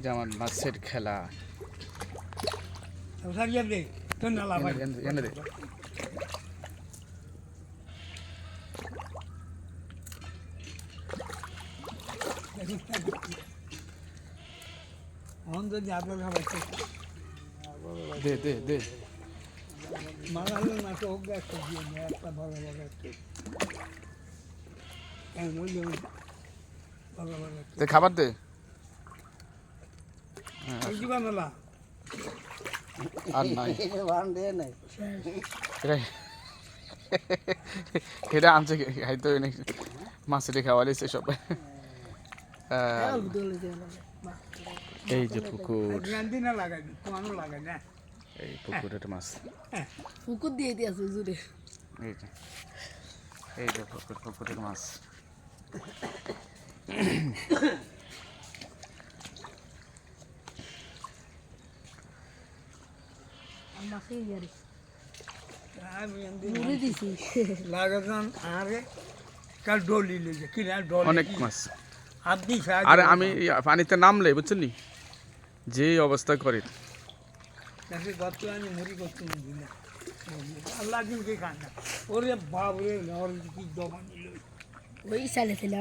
যে আমার মাছের খেলা। দে দে, দে। দে তো হোক একটা দিয়ে দে, একটা ভালো ভালো একটা এমন যেমন ভালো ভালো একটা খাবার দে মেলা আর নাই ওয়ান ডে নাই এটা এটা আনছে খাইতে খাওয়ালিছে সব এই যে পুকুর লাগাই না এই পুকুরের মাছ। পুকুর দিয়ে দিয়েছে জুড়ে এই যে এই যে পুকুর পুকুরের মাছ। আরে কাল ডলি লেগে কিনা ডলি অনেক মাছ আর আমি পানিতে নামলে বুঝছেন নি? যে অবস্থা করে। তাকে গত আমি মরি করতে দিলাম আল্লাহ দিনকে খান না। ওরে বাবরে ওর কি জমা নিল ওই সালে ছিল